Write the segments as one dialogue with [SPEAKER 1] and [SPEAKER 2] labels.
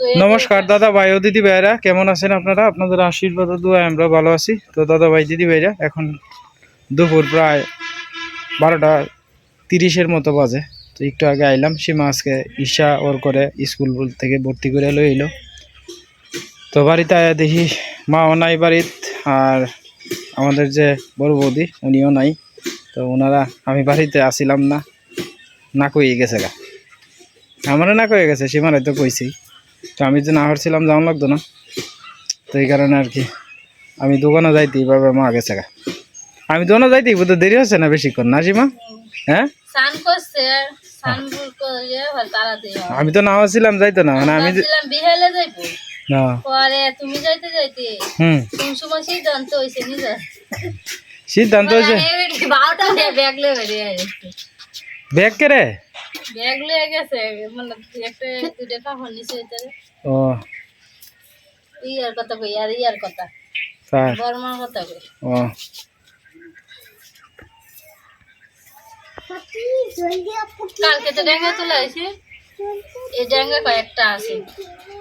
[SPEAKER 1] নমস্কার, দাদা ভাই ও দিদি ভাইরা, কেমন আছেন আপনারা? আপনাদের আশীর্বাদ ও দোয়ায় আমরা ভালো আছি। তো দাদা ভাই, দিদি ভাইরা, এখন দুপুর প্রায় বারোটা তিরিশের মতো বাজে। তো একটু আগে আইলাম, সীমা আজকে ঈশা ওর করে স্কুল থেকে ভর্তি করে লই এলো তো বাড়িতে আয়া দেখি, মাও নাই বাড়িত, আর আমাদের যে বড় বৌদি, উনিও নাই। তো ওনারা, আমি বাড়িতে আসিলাম না না কইয়ে গেছে গা। আমারও না কয়ে গেছে, সীমারাই তো কইছি। তো আমি যে না হারছিলাম যাওয়া লাগতো না। তো এই কারণে আর কি। আমি দোকানে যাইতে এইভাবে মা গেছে গা। আমি দোকানে যাইতে বোধ দেরি হচ্ছে না বেশিক্ষণ না সীমা? হ্যাঁ। আমি তো না হচ্ছিলাম যাইতো না। মানে আমি যে-
[SPEAKER 2] ভাবছিলাম বিহালে যাইবো।
[SPEAKER 1] না।
[SPEAKER 2] পরে তুমি যাইতে যাইতে
[SPEAKER 1] হুম।
[SPEAKER 2] কোন সময় সিদ্ধান্ত গেছে
[SPEAKER 1] ব্যাগ কে রে?
[SPEAKER 2] ব্যাগ লয়ে গেছে মানে একটা দুটা কাপড় নিচে ভিতরে
[SPEAKER 1] ও।
[SPEAKER 2] ইয়ার কথা কই আর ইয়ার কথা।
[SPEAKER 1] তাই
[SPEAKER 2] বর্মার কথা কই।
[SPEAKER 1] ও।
[SPEAKER 2] কালকে তো ডেঙ্গা তোলা হয়েছে এই ডেঙ্গা কয়েকটা আছে।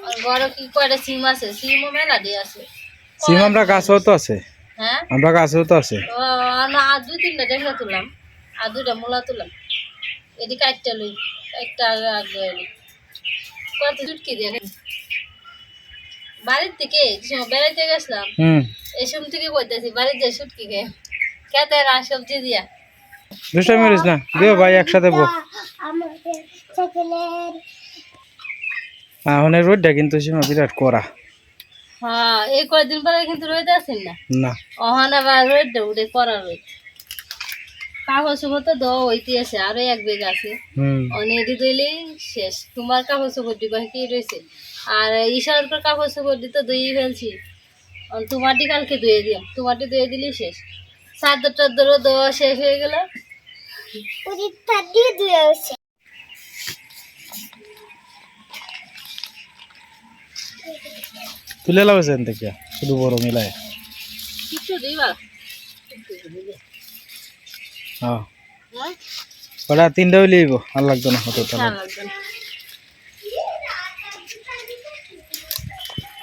[SPEAKER 2] আর বড় কি কয়টা সিম আছে? সিমও মেলা দিয়ে আছে।
[SPEAKER 1] সিম আমরা গাছেও তো আছে।
[SPEAKER 2] হ্যাঁ?
[SPEAKER 1] আমরা গাছেও তো আছে।
[SPEAKER 2] আর দুই তিনটা ডেঙ্গা তুললাম। আর দুইটা মূলা তুললাম। এদিকে একটা লই একটা আগে আগে। লই কত চুটকি দিয়ে গেছে। বাড়ির থেকে বেড়াইতে গেছিলাম সময় থেকে কইতেছি বাড়ির যে সুটকি খেয়ে খেতে আর সবজি দিয়া।
[SPEAKER 1] মরিস না দিও ভাই একসাথে বো এখন এই রোডটা কিন্তু সীমা বিরাট করা
[SPEAKER 2] হ্যাঁ এই কয়দিন পরে কিন্তু রোদ আছেন না?
[SPEAKER 1] না।
[SPEAKER 2] অহন আবার রোদ উঠে করা রোদ। কাগজ তো দেওয়া হইতে আছে আরও এক বেগ আছে। শেষ। তোমার কাগজ চোপড় দিবা কি রয়েছে। আর কাগজ চোপড় দিতে ধুয়ে ফেলছি। তোমারটি কালকে ধুয়ে দিলাম তোমারটি ধুয়ে দিলেই শেষ। চাদর টাদরও দেওয়া শেষ হয়ে গেল।
[SPEAKER 1] তুলে থেকে শুধু বড় মিলায়।
[SPEAKER 2] কিছু দিবা।
[SPEAKER 1] হ্যাঁ
[SPEAKER 2] হ্যাঁ
[SPEAKER 1] ওটা তিনটা হইলে আইব আর লাগতো না হতো তাহলে।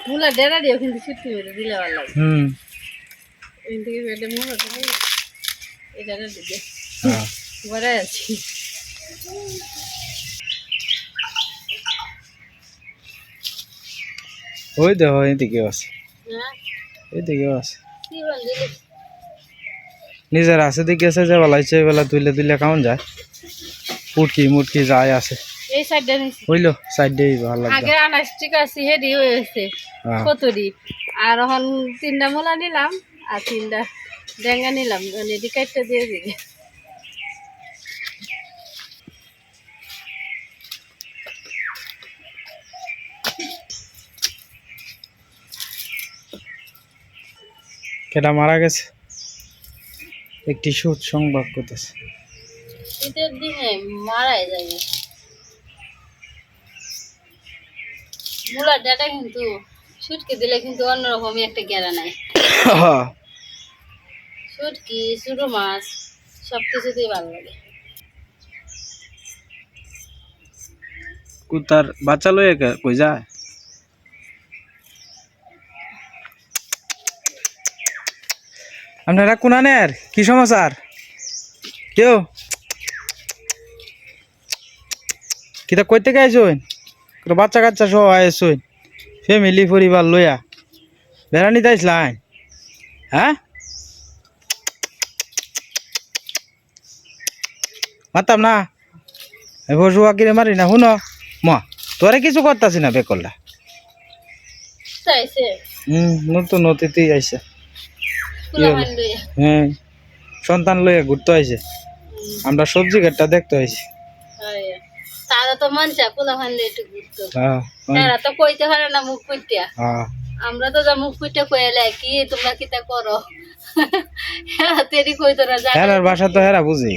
[SPEAKER 2] মুলা ডেরা দিও কিন্তু ছুটি মেরে দিলে ভালো
[SPEAKER 1] হুম।
[SPEAKER 2] দিবে।
[SPEAKER 1] হ্যাঁ।
[SPEAKER 2] বড় আছি।
[SPEAKER 1] ওই দেখো এইদিকেও আছে।
[SPEAKER 2] হ্যাঁ।
[SPEAKER 1] এইদিকেও আছে।
[SPEAKER 2] কি বল দিলে?
[SPEAKER 1] নিজের আছে দিকে আছে যে বেলাইছে বেলা তুলে তুলে কেমন যায়? মুটকি মুটকি যায় আছে।
[SPEAKER 2] এই নিছি।
[SPEAKER 1] সাইড ভালো
[SPEAKER 2] আগে আনাস্টিক আছে হেডি হয়েছে
[SPEAKER 1] হ্যাঁ।
[SPEAKER 2] কতরি। আর এখন তিনটা মোলা নিলাম আর তিনটা ডেঙ্গা নিলাম মানে কাটটা দিয়ে দিবে।
[SPEAKER 1] কেটা মারা গেছে? একটি সুদ সংবাদ করতেছে।
[SPEAKER 2] শীতের দিনে মারাই যাবে মূলা ডাটা কিন্তু শুটকি দিলে কিন্তু অন্যরকমই একটা গেরা নাই শুটকি ছোটো মাছ সব কিছুতেই ভালো লাগে।
[SPEAKER 1] কুতার বাচ্চা লয়ে কই যায়? আপনারা কোনানের? কি সমাচার? কেউ? কিতা কই থেকে আইসুন বাচ্চা কাচ্চা সহ আইসুন ফ্যামিলি পরিবার লইয়া। বেড়ানি তাইছিলাম হ্যাঁ? মাতাম না। বসুয়া কিনে মারি না শুনো। ম তোরে কিছু করতাছি না বেকল্লা। হুম নতুন অতিথি
[SPEAKER 2] লইয়া
[SPEAKER 1] হ্যাঁ সন্তান লইয়া ঘুরতে আইছে। আমরা সবজি ঘাটটা দেখতে আইছি।
[SPEAKER 2] আয়া। তারা তো চা লইয়া একটু ঘুরতো।
[SPEAKER 1] হ্যাঁ
[SPEAKER 2] তো কইতে পারে না মুখ
[SPEAKER 1] হ্যাঁ।
[SPEAKER 2] আমরা তো যা মুখ কইলে কি তোমরা কিতা করো? হ্যাঁ তেরি কইতো না জানে।
[SPEAKER 1] হেরার বাসা তো হেরা বুঝি।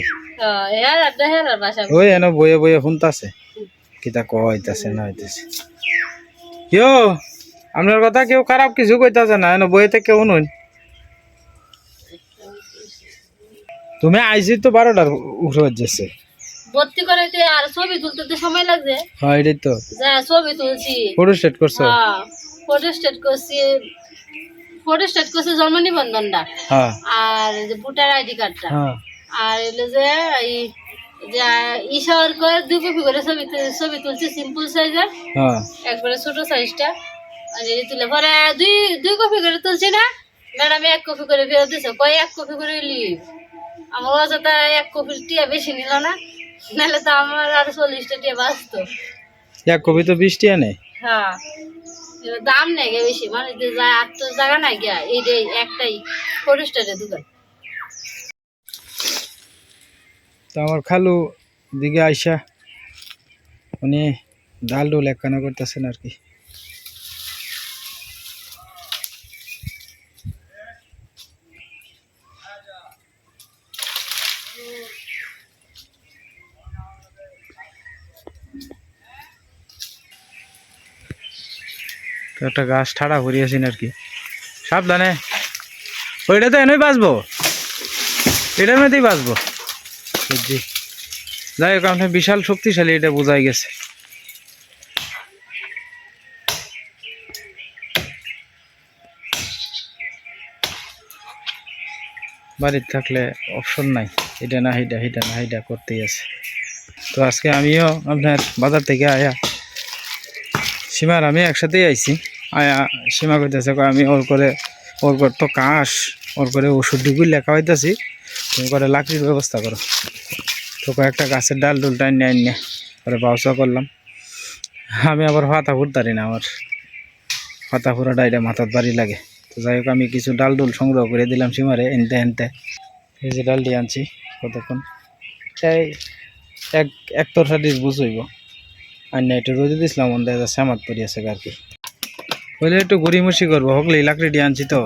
[SPEAKER 2] হেরার হেরার ভাষা
[SPEAKER 1] ওই এনে বইয়ে বইয়ে শুনতাছে। কিতা কইতাছে না হইতাছে। আপনার কথা কেউ খারাপ কিছু কইতাছে না এনে বইয়েতে কেউ নই। তুমি আইসি তো বারোটার উপরে যাচ্ছে
[SPEAKER 2] ভর্তি করাইতে আর ছবি তুলতে তো সময় লাগছে।
[SPEAKER 1] হ্যাঁ এটাই তো।
[SPEAKER 2] যা ছবি তুলছি।
[SPEAKER 1] ফটো স্টেট করছ?
[SPEAKER 2] হ্যাঁ ফটো স্টেট করছি। ফটো স্টেট করছি জন্ম নিবন্ধনটা।
[SPEAKER 1] হ্যাঁ।
[SPEAKER 2] আর যে ভোটার আইডি কার্ডটা।
[SPEAKER 1] হ্যাঁ।
[SPEAKER 2] আর এলো যে এই যে ঈশ্বর করে দুই কপি করে ছবি ছবি তুলছি সিম্পল সাইজের
[SPEAKER 1] হ্যাঁ।
[SPEAKER 2] একবারে ছোট সাইজটা আর এই তুলে পরে দুই দুই কপি করে তুলছি না। ম্যাডাম এক কপি করে ফেরত দিছে কয় এক কপি করে লি আমার অযথা এক কপি টিয়া বেশি নিল না নাহলে তো আমার আর চল্লিশটা টিয়া বাঁচতো।
[SPEAKER 1] এক কপি তো বৃষ্টি আনে
[SPEAKER 2] হ্যাঁ দাম নেই গে বেশি মানে যে যা আর তো জায়গা নাই গিয়া এইটাই একটাই ফটোস্টারের দোকান।
[SPEAKER 1] তো আমার খালু দিকে আইসা উনি ডাল ডুল একখানা করতেছেন আর কি। তো একটা গাছ ঠাড়া করিয়েছেন আর কি। সাবধানে। ওইটা তো এনেই বাঁচবো। এটার মধ্যেই বাঁচবো। বুঝছি। যাই হোক আপনার বিশাল শক্তিশালী, এটা বোঝাই গেছে। বাড়িতে থাকলে অপশন নাই। এটা না হিটা হিটা না হিটা করতেই আছে। তো আজকে আমিও আপনার বাজার থেকে আয়া, সীমার আমি একসাথেই আইছি। আয়া সীমা কইতেছে, কয়, আমি ওর করে ওর করে তো কাশ ওর করে ওষুধ ঢুকুই লেখা হইতাছি, তুমি করে লাকড়ির ব্যবস্থা করো। তো কয়েকটা গাছের ডাল ডুল টাইন নিয়ে আইন পরে বাউসা করলাম। আমি আবার হাতা ফুটতারি না আমার। হাতা ফুরা ডাইটা মাথার বাড়ি লাগে। তো যাই হোক, আমি কিছু ডাল ডুল সংগ্রহ করে দিলাম সীমারে এনতে এনতে এই যে ডালটি আনছি, কতক্ষণ? এই এক এক তরসাটির বুঝইব আর না, একটু রোদে দিছিলাম অন্ধে শ্যামাত আছে আর কি। বলে একটু গড়িমসি করব। হকলে লাকড়িটি আনছি তো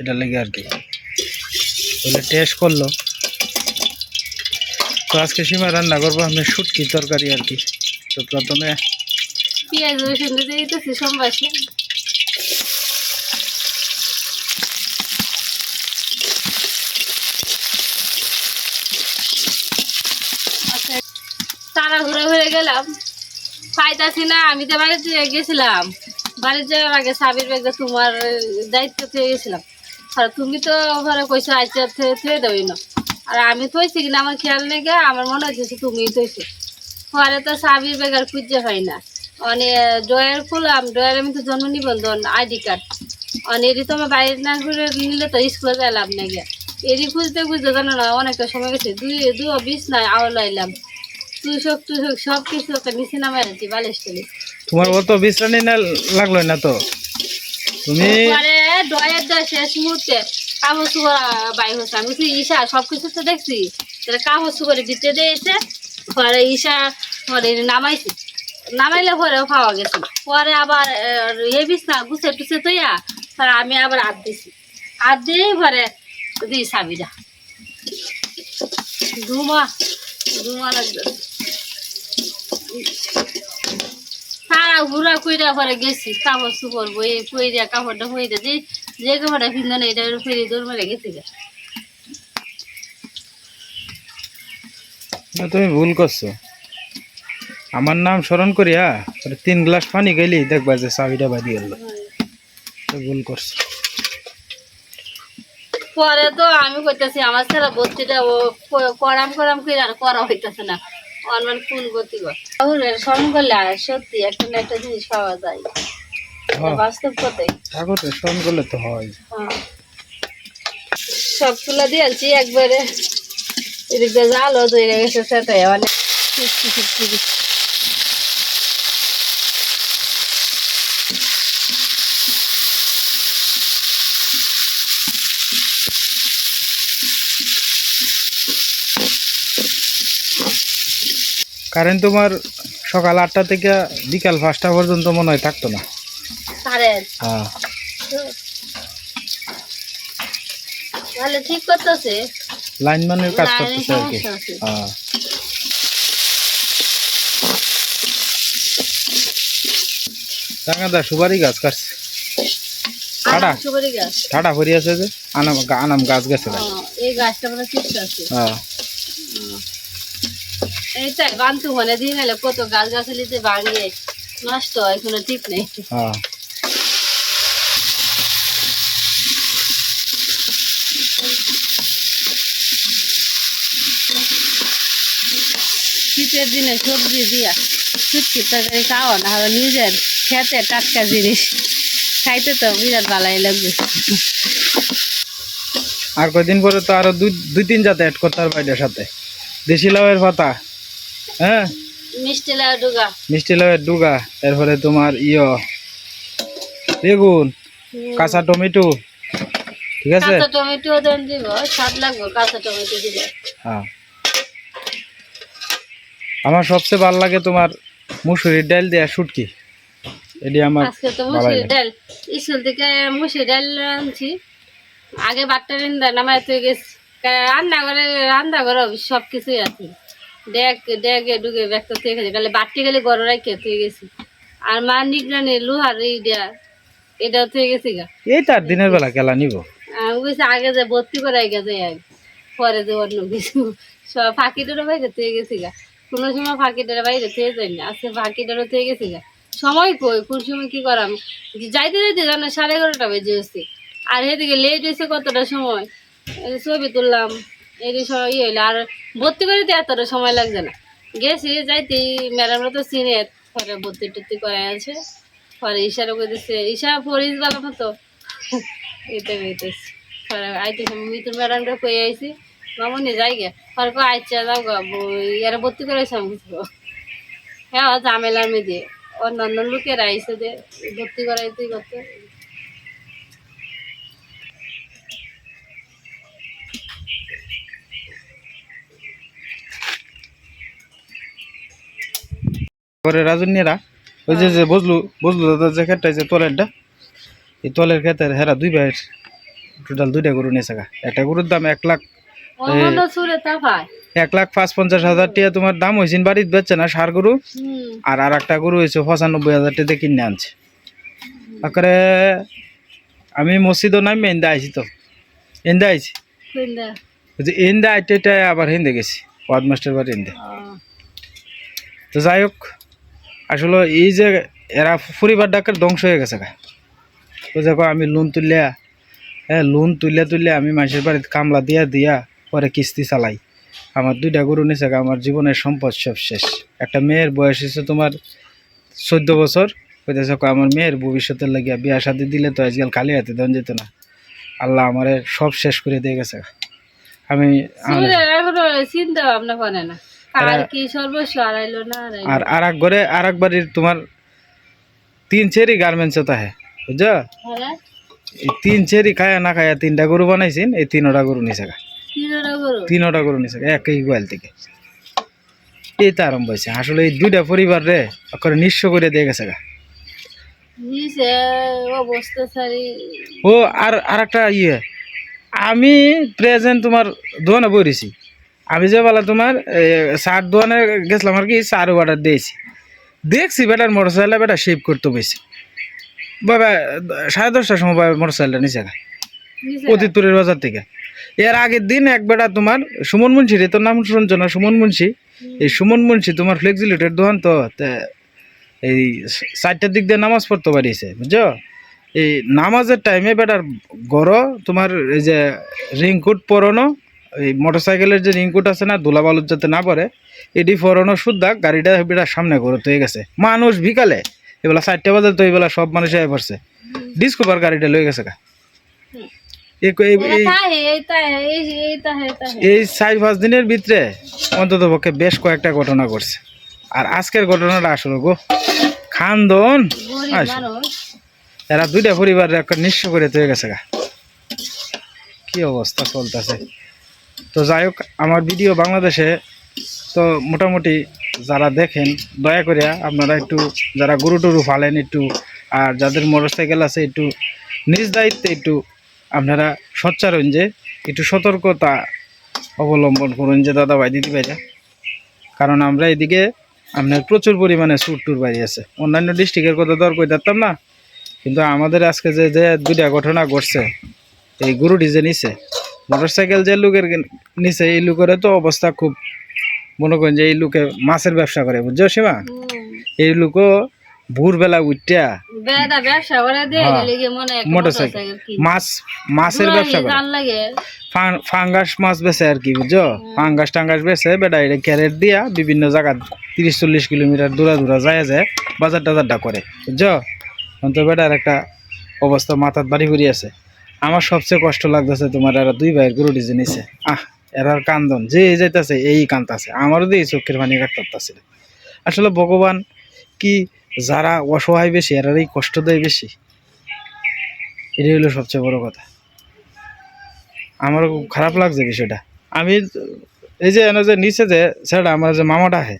[SPEAKER 1] এটা লেগে আর কি। বলে টেস্ট করল। তো আজকে সীমা রান্না করব, আমি শুটকি তরকারি আর কি। তো প্রথমে
[SPEAKER 2] তারা ঘুরে ঘুরে গেলাম। পাইতাছি না, আমি তো বাড়িতে গেছিলাম। বাড়িতে যাওয়ার আগে সাবির ব্যাগটা তোমার দায়িত্ব থেকে গেছিলাম। আর তুমি তো ঘরে কইছো আচ্ছা থুয়ে দেবই না। আর আমি থইছি কিনা আমার খেয়াল নেই গে, আমার মনে হচ্ছে তুমি থইছো। পরে তো সাবির ব্যাগ আর খুঁজে হয় না। মানে ড্রয়ার খুললাম ড্রয়ার আমি তো জন্ম নিবন্ধন আইডি কার্ড। মানে এটি তো আমার বাইরে না ঘুরে নিলে তো স্কুলে যাইলাম না গিয়া এটি খুঁজতে খুঁজতে জানো না অনেকটা সময় গেছে। দুই দুই বিশ নয় আওলাইলাম তুই সব তুই সব কিছু একটা নিচে নামাই আনছি বালিশ
[SPEAKER 1] তোমার অত বিশ্রানি না লাগল না তো? তুমি
[SPEAKER 2] পরে শেষ মুহূর্তে। বাই আমি ঈশা দেখছি। দিতে দিয়েছে, পরে ঈশা পরে নামাইছি। নামাইলে পাওয়া গেছে। পরে আবার, এ গুছে টুছে পরে আমি আবার দিছি। পরে দিই চাবিটা ধুমা ধুমা সারা ঘুরা কুইরা পরে গেছি কাপড় চুপড় বই কুইরা কাপড়টা যে যে কাপড়টা এটা ফেরি দৌড় মেরে গেছি
[SPEAKER 1] না, তুমি ভুল করছ। আমার নাম স্মরণ করিয়া তিন গ্লাস পানি গেলি দেখবা যে চাবিটা বাদি গেল। ভুল করছ।
[SPEAKER 2] পরে তো আমি কইতেছি আমার ছেলে ভর্তিটা ও করাম করাম করে আর করা হইতেছে না। ফুল গতি কর। স্মরণ করলে সত্যি একটা না একটা জিনিস পাওয়া যায়।
[SPEAKER 1] হ্যাঁ,
[SPEAKER 2] বাস্তব কথাই
[SPEAKER 1] ঠাকুরের স্মরণ করলে তো হয়।
[SPEAKER 2] হ্যাঁ। দিয়েছি একবারে। এদিকে জালও ধরে গেছে সেটাই অনেক।
[SPEAKER 1] কারেন্ট তোমার সকাল আটটা থেকে বিকাল পাঁচটা পর্যন্ত মনে হয় থাকতো না। হ্যাঁ।
[SPEAKER 2] তাহলে ঠিক করতেছে।
[SPEAKER 1] লাইনম্যানের কাজ করতেছে আর কি। হ্যাঁ। টাঙ্গাদা সুপারি গাছ কাটছে। ঠাডা ভরি আছে যে আনাম আনাম গাছ গেছে
[SPEAKER 2] এই গাছটা মানে ঠিক আছে।
[SPEAKER 1] হ্যাঁ।
[SPEAKER 2] এইটাই বান্ধু মানে দিয়ে গেলে কত গাছ গাছালিতে ভাঙে নষ্ট হয় কোনো ঠিক নেই।
[SPEAKER 1] হ্যাঁ।
[SPEAKER 2] শীতের দিনে সবজি দিয়া চুটকি তরকারি খাওয়া না হলে নিজের খেতে টাটকা জিনিস। খাইতে তো বিরাট ভালোই লাগবে।
[SPEAKER 1] আর কয়দিন পরে তো আরও দুই দুই তিন জাতে অ্যাড করতে পারবে এটার সাথে। দেশি লাউয়ের পাতা। হ্যাঁ?
[SPEAKER 2] মিষ্টি লাউ ডুগা।
[SPEAKER 1] মিষ্টি লাউয়ের ডুগা এরপরে তোমার ইয় বেগুন কাঁচা টমেটো ঠিক আছে?
[SPEAKER 2] কাঁচা টমেটো দেন দিব স্বাদ লাগবে কাঁচা টমেটো দিলে।
[SPEAKER 1] হ্যাঁ। আমার সবচেয়ে ভালো লাগে তোমার মুসুরির ডাল দেয়া শুটকি। এটি আমার
[SPEAKER 2] আজকে তো
[SPEAKER 1] ভালো
[SPEAKER 2] মুসুরি
[SPEAKER 1] লাগে।
[SPEAKER 2] ডাল। স্কুল থেকে মুসুরি ডাল আনছি। আগে বাট্টা রিন্দা নামাই তুই গেছি। রান্না করে রান্না করে সব কিছুই আছে। ডেক ডেকে ঢুকে ব্যক্ত থেকে গেছে। গেলে গরম রাখে তুই গেছি? আর মা নিগরানি লোহার এইটা গেছি গা।
[SPEAKER 1] এই তার দিনের বেলা খেলা নিব।
[SPEAKER 2] আমি আগে যে ভর্তি করাই গেছে আগে পরে যে অন্য কিছু। সব ফাঁকিটারও বাইরে থেকে গেছি গা। কোনো সময় ফাঁকিটার বাইরে থেকে যাই না। আজকে ফাঁকিটারও থেকে গেছি গা। সময় কই? কোন সময় কি করাম? যাইতে যাইতে জানো সাড়ে এগারোটা বেজে হচ্ছে আর এদিকে লেট হয়েছে কতটা সময়? ছবি তুললাম। এই সময় ইয়ে হইল। আর ভর্তি করে দিয়ে এতটা সময় লাগছে না। গেছি যাইতে ম্যাডামরা তো চিনে, পরে ভর্তি টর্তি করে আছে। পরে ইশারা করে দিচ্ছে ইশা ফরিজ বালা মতো? এটা হইতেছে পরে আইতেছে, মিতুর ম্যাডামটা কয়ে আইছি, মামনি, যাই গে। পরে কো আচ্ছা যাও ইয়ারা ভর্তি করেছে আমি হ্যাঁ ঝামেলার মেয়ে অন্য অন্য লোকেরা আইসে যে, ভর্তি করাইতে করতে।
[SPEAKER 1] পরে রাজনীরা ওই যে যে বুঝলু বুঝলু দাদা যে ক্ষেতটা যে তলেরটা এই তলের ক্ষেতের হেরা দুই ভাইয়ের টোটাল দুইটা গরু নিয়েছে। একটা গরুর দাম এক লাখ এক লাখ পাঁচ পঞ্চাশ হাজার টাকা তোমার দাম হয়েছে বাড়িতে বেচছে না সার গরু। আর আর একটা গরু হয়েছে পঁচানব্বই হাজার টাকা দিয়ে কিনে আনছে। তারপরে আমি মসজিদও নামি এন্দা আইছি তো। এন্দা আইছি? এন্দা আইতে আবার হিন্দে গেছি ওয়াদ মাস্টার বাড়ি এন্দে। তো যাই হোক আসলে এই যে এরা পরিবার ডাকের ধ্বংস হয়ে গেছে গা। তো দেখো আমি লোন তুললিয়া হ্যাঁ লোন তুললে তুললে আমি মানুষের বাড়িতে কামলা দিয়া দিয়া পরে কিস্তি চালাই। আমার দুইটা গরু গা, আমার জীবনের সম্পদ সব শেষ। একটা মেয়ের বয়স হচ্ছে তোমার চোদ্দ বছর। কইতেছে কয় আমার মেয়ের ভবিষ্যতের লাগিয়া বিয়া শাদি দিলে তো আজকাল খালি হাতে দেন যেত না। আল্লাহ আমারে সব শেষ করে দিয়ে গেছে আমি
[SPEAKER 2] চিন্তা ভাবনা করে না।
[SPEAKER 1] আর আর এক ঘরে আর এক বাড়ির তোমার তিন ছেড়ি গার্মেন্টস তাহে বুঝছ?
[SPEAKER 2] হ্যাঁ?
[SPEAKER 1] এই তিন ছেড়ি খায়া না খায়া তিনটা গরু বানাইছেন এই তিনটা গরু নিছে।
[SPEAKER 2] তিনটা গরু?
[SPEAKER 1] নিছে একই গোয়াল থেকে। এই তো আরম্ভ হয়েছে। আসলে এই দুইটা পরিবার রে করে নিঃস্ব করে দিয়ে গেছে গা। ও আর আর একটা ইয়ে আমি প্রেজেন্ট তোমার দোকানে বইরেছি। আমি যে বলা তোমার সার দোকানে গেছিলাম আর কি সার অর্ডার দিয়েছি। দেখছি বেটার মোটর সাইকেল বেটা শেভ করতে পেয়েছি বাবা সাড়ে দশটার সময় বাবা মোটর সাইকেলটা নিচে গা? অতিতুরের বাজার থেকে। এর আগের দিন এক বেটা তোমার সুমন মুন্সি রে তোর নাম শুনছো না? সুমন মুন্সি? এই সুমন মুন্সি তোমার ফ্লেক্সিলিটির দোকান তো এই চারটার দিক দিয়ে নামাজ পড়তে পারিয়েছে বুঝছ? এই নামাজের টাইমে বেটার গড় তোমার এই যে রিংকুট পরানো এই মোটর সাইকেলের যে রিংকুট আছে না ধুলা বালুর যাতে না পড়ে এটি পরানো শুদ্ধা গাড়িটা বেটার সামনে ঘুরে হয়ে গেছে। মানুষ বিকালে এবেলা চারটে বাজে তো এবেলা সব মানুষ আয় পড়ছে। ডিসকভার গাড়িটা লয়ে গেছে গা। এই চার পাঁচ দিনের ভিতরে অন্তত পক্ষে বেশ কয়েকটা ঘটনা ঘটছে। আর আজকের ঘটনাটা আসলে গো। খান্দন। এরা দুইটা পরিবার একটা নিঃস্ব করে তৈরি গেছে গা। কি অবস্থা চলতেছে। তো যাই হোক, আমার ভিডিও বাংলাদেশে, তো মোটামুটি যারা দেখেন, দয়া করে আপনারা একটু যারা গরু টরু ফালেন একটু, আর যাদের মোটর সাইকেল আছে একটু নিজ দায়িত্বে একটু আপনারা সচ্চারণ যে, একটু সতর্কতা অবলম্বন করুন যে, দাদা ভাই, দিদি ভাইরা কারণ আমরা এদিকে আপনার প্রচুর পরিমাণে সুর টুর বাড়ি আছে। অন্যান্য ডিস্ট্রিক্টের কথা দর কই দিতাম না। কিন্তু আমাদের আজকে যে যে দুইটা ঘটনা ঘটছে, এই গরুটি যে নিছে মোটর সাইকেল যে লোকের নিচে এই লোকের তো অবস্থা খুব মনে করেন যে এই লোকে মাছের ব্যবসা করে বুঝছ সীমা এই লোকও ভোরবেলা উঠটা হ্যাঁ। মোটরসাইকেল
[SPEAKER 2] মোটরসাইকেল
[SPEAKER 1] মাছ মাছের ব্যবসা করে। ফাঙ্গাস মাছ বেচে আর কি বুঝছ? ফাঙ্গাস টাঙ্গাস বেচে বেটা এটা ক্যারেট দিয়া বিভিন্ন জায়গা তিরিশ চল্লিশ কিলোমিটার দূরা দূরা যায় যায় বাজার টাজারটা করে বুঝছ? এখন তো বেটার একটা অবস্থা মাথার বাড়ি ঘুরি আছে। আমার সবচেয়ে কষ্ট লাগতেছে তোমার এরা দুই ভাইয়ের গরু ডিজে নিছে। আহ, এরার কান্দন, যে যাইতাছে, এই কান্তাছে আমারও দিয়ে চোখের পানি কাটতেছে। আসলে ভগবান কি যারা অসহায় বেশি, এরারই কষ্ট দেয় বেশি? এটাই হলো সবচেয়ে বড় কথা। আমারও খারাপ লাগছে বিষয়টা। আমি এই যে এনে যে নিচে যে স্যারটা আমার যে মামাটা হে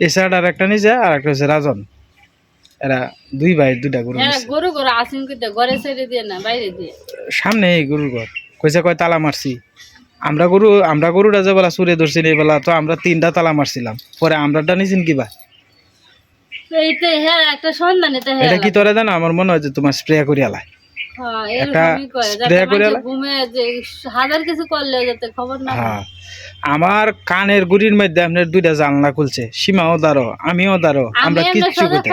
[SPEAKER 1] এই স্যারটার একটা নিচে আর একটা হচ্ছে রাজন। এরা দুই ভাই দুইটা গরু
[SPEAKER 2] গরু গরু আসিন কিন্তু ঘরে ছেড়ে দিয়ে না বাইরে দিয়ে।
[SPEAKER 1] সামনে এই গরুর ঘর। কইছে কয় তালা মারছি। আমরা গরু আমরা গরুটা যে বেলা চুরে ধরছি এই বেলা তো আমরা তিনটা তালা মারছিলাম। পরে আমরাটা নিছেন কিবা
[SPEAKER 2] এইতে হ্যাঁ এটা
[SPEAKER 1] কি তোরা জানো? আমার মনে হয় যে তোমার স্প্রে করে
[SPEAKER 2] হ্যাঁ
[SPEAKER 1] একটা
[SPEAKER 2] এরকমই করে। হাজার কিছু করলে যাতে খবর না
[SPEAKER 1] হ্যাঁ। আমার কানের গুড়ির মধ্যে আপনার দুইটা জানলা খুলছে সীমাও দাঁড়ো আমিও দাঁড়ো আমরা কিচ্ছু করতে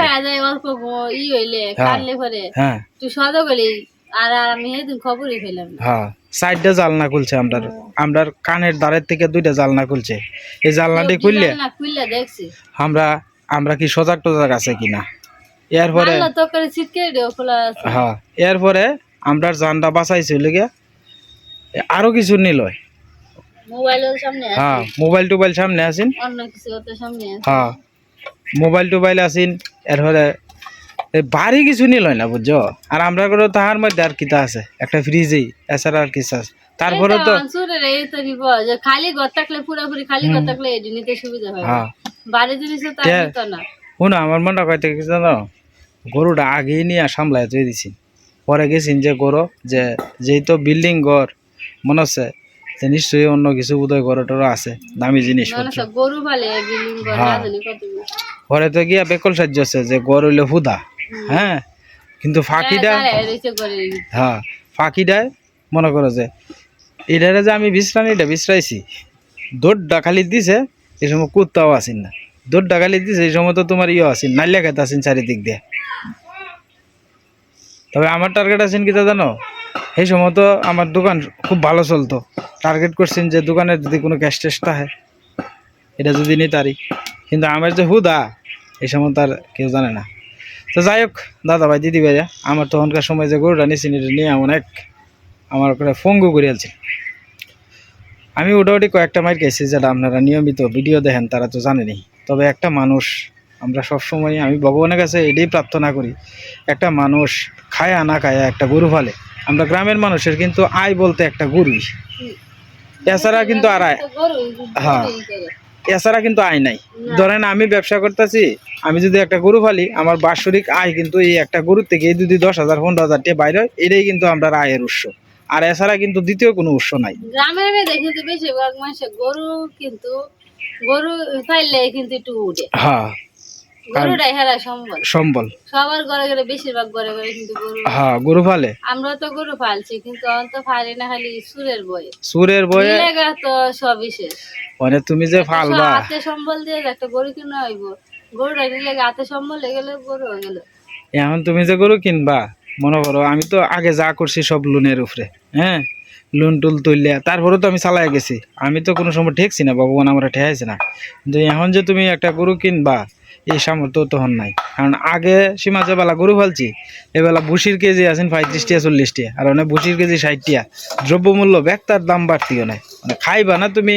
[SPEAKER 1] হ্যাঁ।
[SPEAKER 2] পরে
[SPEAKER 1] হ্যাঁ
[SPEAKER 2] তুই সদা গেলি আর আমি খবরই পেলাম
[SPEAKER 1] হ্যাঁ সাইডটা জালনা খুলছে আমরার আমরার কানের দ্বারের থেকে দুইটা জালনা খুলছে। এই জালনাটি খুললে আমরা আমরা কি সজাগ টজাগ আছে কিনা? এরপরে হ্যাঁ এরপরে আমরার জানটা বাঁচাইছে লেগে আরও কিছু নিল।
[SPEAKER 2] মোবাইলের সামনে আছে,
[SPEAKER 1] হ্যাঁ মোবাইল টোবাইল সামনে আসিন। হ্যাঁ মোবাইল টোবাইল আসিন এরপরে এই বাড়ি কিছু নিল না বুঝছ? আর আমরা করে তাহার মধ্যে আর কিতা আছে? একটা ফ্রিজেই এছাড়া আর কিছু আছে। তারপরে তো
[SPEAKER 2] খালি ঘর থাকলে পুরোপুরি খালি ঘর থাকলে এটি নিতে সুবিধা হয়। বাড়ি জিনিস তো না।
[SPEAKER 1] শুনো আমার মনটা কয়তে কি জানো? গরুটা আগেই নিয়ে সামলায় তুই দিছি। পরে গেছিন যে গরু যে যেই তো বিল্ডিং ঘর মনে হচ্ছে নিশ্চয়ই অন্য কিছু বোধহয় ঘর টর আছে দামি
[SPEAKER 2] ঘর
[SPEAKER 1] হ্যাঁ। পরে তো গিয়া বেকল সাহায্য আছে যে গড় হইলে হুদা হ্যাঁ? কিন্তু ফাঁকিটা হ্যাঁ ফাঁকিটায় মনে করো যে এটারে যে আমি বিশ্রাম এটা বিশ্রাইছি। দৌড়টা খালি দিছে এই সময় কুত্তাও আসিন না। দৌড়টা খালি দিছে এই সময় তো তোমার ইয়ে আসিন নালিয়া খেতে আসিন চারিদিক দিয়ে। তবে আমার টার্গেট আছেন কি তা জানো? এই সময় তো আমার দোকান খুব ভালো চলতো। টার্গেট করছেন যে দোকানের যদি কোনো ক্যাশ টেস্ট থাকে, এটা যদি নিই তারি কিন্তু আমার যে হুদা, এই সময় তার কেউ জানে না। তো যাই হোক, দাদা ভাই, দিদি ভাইয়া আমার তখনকার সময় যে গরুটা নিয়েছি এটা নিয়ে অনেক আমার করে ফঙ্গু করে আলছে আমি ওটাওটি কয়েকটা মাইর গেছি, যেটা আপনারা নিয়মিত ভিডিও দেখেন, তারা তো জানেনি তবে একটা মানুষ, আমরা সবসময়, আমি ভগবানের কাছে এটাই প্রার্থনা করি, একটা মানুষ খায় না খায় একটা গরু ফালে আমরা গ্রামের মানুষের কিন্তু আয় বলতে একটা গরুই এছাড়া কিন্তু আর আয় হ্যাঁ। এছাড়া কিন্তু আয় নাই। ধরেন আমি ব্যবসা করতেছি আমি যদি একটা গরু ফালি আমার বাৎসরিক আয় কিন্তু এই একটা গরুর থেকে এই যদি দশ হাজার পনেরো হাজার টাকা বাইরে হয় এটাই কিন্তু আমরা আয়ের উৎস। আর এছাড়া কিন্তু দ্বিতীয় কোনো উৎস নাই।
[SPEAKER 2] গ্রামের মেয়ে দেখি তো বেশিরভাগ মানুষ গরু কিন্তু গরু ফাইলে কিন্তু একটু উঠে।
[SPEAKER 1] হ্যাঁ।
[SPEAKER 2] গরুটাই হেরা সম্বল।
[SPEAKER 1] সম্বল।
[SPEAKER 2] সবার ঘরে ঘরে বেশিরভাগ ঘরে ঘরে কিন্তু গরু
[SPEAKER 1] হ্যাঁ গরু ফালে?
[SPEAKER 2] আমরা তো গরু ফালছি কিন্তু অন্ত না খালি সুরের বয়ে।
[SPEAKER 1] সুরের বয়ে?
[SPEAKER 2] লেগা তো সবই শেষ।
[SPEAKER 1] মানে তুমি যে ফালবা।
[SPEAKER 2] হাতে সম্বল দিয়ে একটা গরু কিনা হইব গরুটা নিলে হাতে সম্বল হয়ে গেলে গরু হয়ে গেল।
[SPEAKER 1] এখন তুমি যে গরু কিনবা মনে করো আমি তো আগে যা করছি সব লোনের উপরে হ্যাঁ? লোন টুল তুললে তারপরে তো আমি চালাই গেছি। আমি তো কোনো সময় ঠেকছি না ভগবান আমরা ঠেকাইছে না। কিন্তু এখন যে তুমি একটা গরু কিনবা এই সামর্থ্য তখন নাই। কারণ আগে সীমা যে বেলা গরু ফালছি এবেলা ভুসির কেজি আছেন পঁয়ত্রিশ টিয়া চল্লিশ টিয়া আর অনেক ভুসির কেজি ষাট টিয়া দ্রব্যমূল্য ব্যাগটার দাম বাড়তিও নাই। মানে খাইবা না তুমি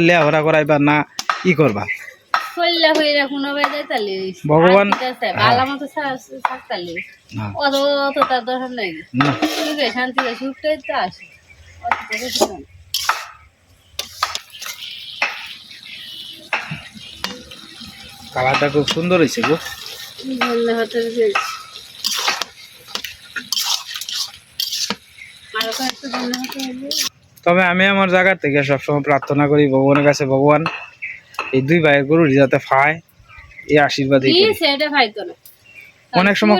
[SPEAKER 1] লেয়া ভরা করাইবা না ই করবা। ভগবান-
[SPEAKER 2] মতো থাকতালি
[SPEAKER 1] না
[SPEAKER 2] অত অত তার দরকার নাই
[SPEAKER 1] না
[SPEAKER 2] সুখে শান্তিতে সুখটাই তো আসে অত তো কিছু না।
[SPEAKER 1] কালারটা খুব সুন্দর হয়েছে গো। তবে আমি আমার জায়গা থেকে সবসময় প্রার্থনা করি ভগবানের কাছে ভগবান এই দুই ভাইয়ের গরু যাতে ফায় এই
[SPEAKER 2] না
[SPEAKER 1] অনেক সময়-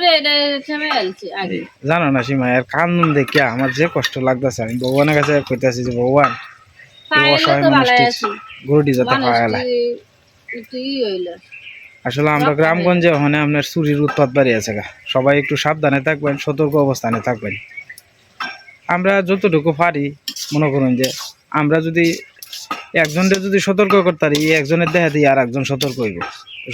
[SPEAKER 1] জানো না সীমা এর কান্দন দেখে আমার যে কষ্ট লাগতেছে আমি ভগবানের কাছে কইতেছি যে ভগবান অসহায় গরুটি যাতে
[SPEAKER 2] মানুষ
[SPEAKER 1] আসলে আমরা গ্রামগঞ্জে ওখানে আপনার চুরির উৎপাত বাড়িয়েছে গা। সবাই একটু সাবধানে থাকবেন সতর্ক অবস্থানে থাকবেন। আমরা যতটুকু পারি মনে করুন যে আমরা যদি একজনকে যদি সতর্ক করতে পারি এই একজনের দেখা দিয়ে আর একজন সতর্ক হইব।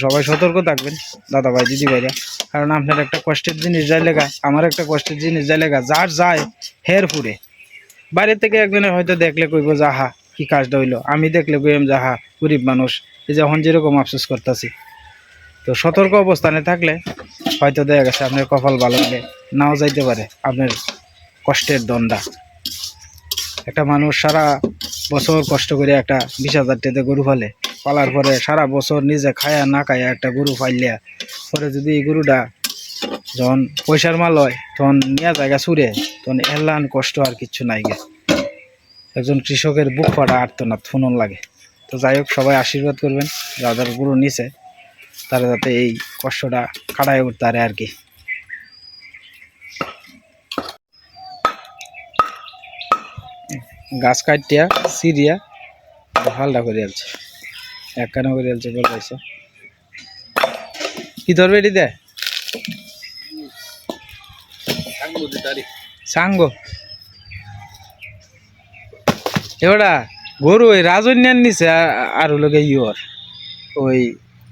[SPEAKER 1] সবাই সতর্ক থাকবেন দাদা ভাই দিদি ভাইরা কারণ আপনার একটা কষ্টের জিনিস যাই লেগা আমার একটা কষ্টের জিনিস যাই লেগা যার যায় হের ফুরে। বাইরে থেকে একজনে হয়তো দেখলে কইব যাহা কি কাজটা হইল? আমি দেখলে কইম যাহা গরিব মানুষ এই যখন যেরকম আফসোস করতেছি তো সতর্ক অবস্থানে থাকলে হয়তো দেখা গেছে আপনার কপাল ভালো হলে নাও যাইতে পারে, আপনার কষ্টের দণ্ডা একটা মানুষ সারা বছর কষ্ট করে একটা বিশ হাজার টাকা গরু ফেলে পালার পরে সারা বছর নিজে খায়া না খায়া একটা গরু ফাইলিয়া পরে যদি এই গরুটা যখন পয়সার মাল হয়, তখন নিয়ে জায়গা ছুড়ে, তখন এলান কষ্ট আর কিচ্ছু নাই গে। একজন কৃষকের বুক ফাটা আর্তনাদ, ফুনন লাগে। তো যাই হোক, সবাই আশীর্বাদ করবেন, যাদের গরু নিছে তারা যাতে এই কষ্টটা কাটায় উঠতে পারে আর কি। গাছ কাটিয়া সিরিয়া হালটা করে আলছে এক কানা করে আলছে বলছে কি ধরবে এটি দে সাঙ্গ। এবারা গরু ওই রাজন্যার নিছে আর হলো ইয়র। ওই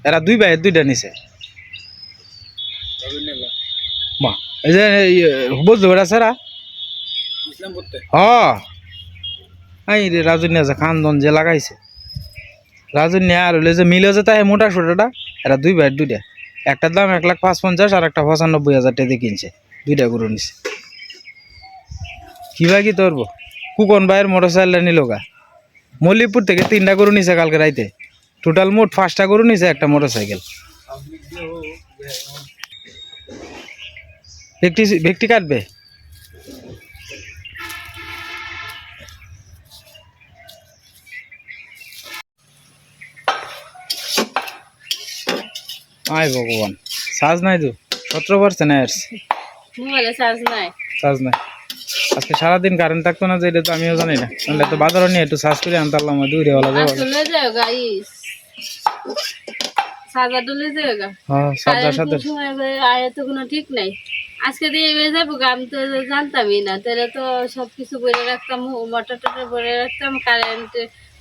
[SPEAKER 1] এরা দুই ভাইয়ের দুইটা নিছে। বাহ, এই যে বুঝলো বেড়া সারা হ এই রে, রাজন্যা যে খানদন যে লাগাইছে। রাজন্যা আর হলে যে মিলে যে তাই মোটা সোটাটা, এরা দুই ভাইয়ের দুইটা। একটার দাম এক লাখ পাঁচ পঞ্চাশ আর একটা পঁচানব্বই হাজার টাকা কিনছে। দুইটা গরু নিছে। কি কি তোরবো কুকন ভাইয়ের মোটর সাইকেলটা নিল গা। মল্লিকপুর থেকে তিনটা গরু নিছে কালকে রাইতে। টোটাল মোট পাঁচটা গরু নিছে একটা মোটর সাইকেল ব্যক্তি ব্যক্তি কাটবে? আয় ভগবান সাজ নাই তো? সতেরো পার্সেন্ট আসছে
[SPEAKER 2] মোবাইলে নাই।
[SPEAKER 1] চার্জ নাই। আজকে সারাদিন কারেন্ট থাকতো না যে এটা তো আমিও জানি না। তাহলে তো বাজারও নিয়ে একটু চার্জ করে আনতাম দূরে হলো যাব।
[SPEAKER 2] সাজা ডলে গা।
[SPEAKER 1] হ্যাঁ
[SPEAKER 2] হবে, আয় তো কোনো ঠিক নাই। আজকে দিয়ে এবার যাব আমি তো জানতামই না। তাহলে তো সব কিছু বলে রাখতাম মোটর টোটর বলে রাখতাম কারেন্ট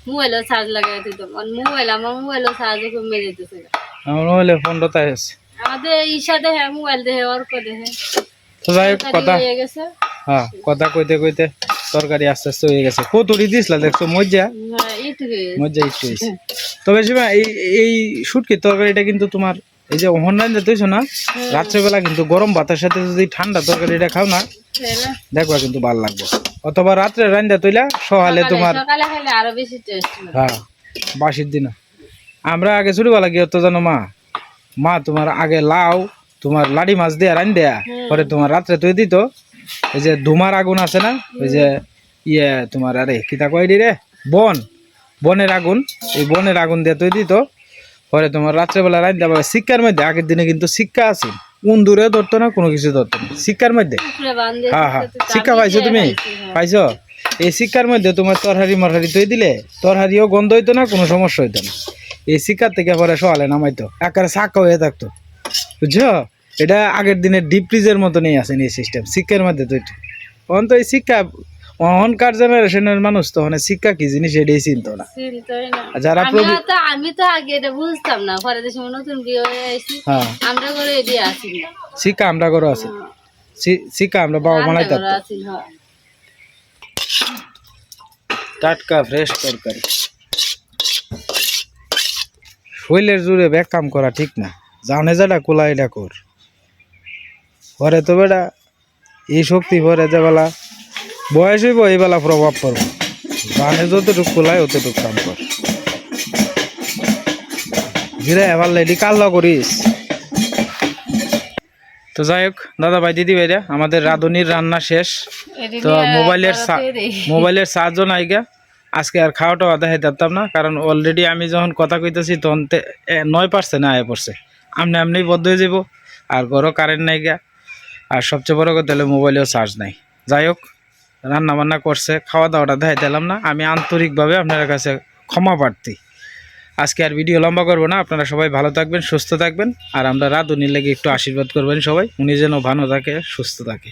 [SPEAKER 2] মোবাইলও চার্জ লাগাই দিতাম। আর মোবাইল আমার মোবাইলও চার্জ কমে যেতেছে।
[SPEAKER 1] আমার মোবাইলে ফোনটা তাই আছে।
[SPEAKER 2] আমাদের ঈশা দেখে মোবাইল দেখে অর্ক
[SPEAKER 1] তো যাই কথা
[SPEAKER 2] হয়ে গেছে।
[SPEAKER 1] হ্যাঁ কথা কইতে কইতে তরকারি আস্তে আস্তে হয়ে গেছে। কতুরি দিসলা দেখছ মজ্জা?
[SPEAKER 2] হ্যাঁ এইটুকু
[SPEAKER 1] মজ্জা একটু হয়েছে। তবে সীমা এই এই শুটকির তরকারিটা কিন্তু তোমার এই যে অনলাইন যেতেছো না রাত্রেবেলা কিন্তু গরম ভাতের সাথে যদি ঠান্ডা তরকারিটা খাও না
[SPEAKER 2] তাহলে
[SPEAKER 1] দেখবা কিন্তু ভালো লাগবে। অথবা রাত্রে রান্দা তৈলা সকালে তোমার
[SPEAKER 2] সকালে খাইলে আরও বেশি টেস্ট
[SPEAKER 1] হ্যাঁ বাসির দিন। আমরা আগে ছোটবেলা গিয়ে তো জানো মা মা তোমার আগে লাউ তোমার লাড়ি মাছ দেয়া রান দেয়া পরে তোমার রাত্রে তুই দিত এই যে ধুমার আগুন আছে না? ওই যে ইয়ে তোমার আরে কিতা কয়ডি রে বন। বনের আগুন। এই বনের আগুন দিয়ে তুই দিত পরে তোমার রাত্রেবেলা রান দেওয়া শিক্ষার মধ্যে আগের দিনে কিন্তু শিক্ষা আছে। কোন দূরে ধরতো না কোনো কিছু ধরতো না। শিক্ষার মধ্যে? হ্যাঁ হ্যাঁ। শিক্ষা পাইছো তুমি? পাইছো? এই শিক্ষার মধ্যে তোমার তরহারি মরহারি তৈ দিলে তরহারিও গন্ধ হইতো না কোনো সমস্যা হইতো না। এই শিক্ষার থেকে পরে সকালে নামাইতো। একেবারে শাক্কা হয়ে থাকতো। বুঝছ? এটা আগের দিনের ডিপ ফ্রিজের মতনই আছে এই সিস্টেম শিক্ষার মধ্যে তৈরি তখন তো এই শিক্ষা অহনকার জেনারেশনের মানুষ তো মানে শিক্ষা কি জিনিস এটাই চিনতো না। যারা
[SPEAKER 2] আমি তো আগে এটা বুঝতাম না পরে দেশে নতুন বিয়ে হয়ে আইছি
[SPEAKER 1] হ্যাঁ।
[SPEAKER 2] আমরা করে আসি
[SPEAKER 1] শিক্ষা আমরা করো আছে। শিক্ষা আমরা বাবা মালাই
[SPEAKER 2] আমরা করে
[SPEAKER 1] থাকতো
[SPEAKER 2] হ্যাঁ।
[SPEAKER 1] টাটকা ফ্রেশ তরকারি। শৈলের জুড়ে ব্যাগ কাম করা ঠিক না। জানে যাটা কোলা এটা কর। পরে তো বেটা এই শক্তি পরে যে বেলা বয়স হইব এই বেলা প্রভাব পড়ব। জানে যতটুকু কোলায় অতটুকু কাম কর। ঘিরে এবার লেডি কাল্লা করিস। তো যাই হোক দাদা ভাই দিদি ভাইরা আমাদের রাঁধুনির রান্না শেষ। তো মোবাইলের মোবাইলের সাহায্য নাইগা আজকে আর খাওয়া টাওয়া দেখাই পারতাম না কারণ অলরেডি আমি যখন কথা কইতেছি তখন নয় পার্সেন্ট আয় পড়ছে। আমনে আমনি বদ্ধ হয়ে যাব আর ঘরও কারেন্ট নাই গা। আর সবচেয়ে বড় কথা হলো মোবাইলেও চার্জ নাই। যাই হোক, রান্নাবান্না করছে খাওয়া দাওয়াটা দেখাই দিলাম না, আমি আন্তরিকভাবে আপনার কাছে ক্ষমা প্রার্থী। আজকে আর ভিডিও লম্বা করব না, আপনারা সবাই ভালো থাকবেন, সুস্থ থাকবেন, আর আমরা রাধুনির লেগে একটু আশীর্বাদ করবেন সবাই, উনি যেন ভালো থাকে, সুস্থ থাকে।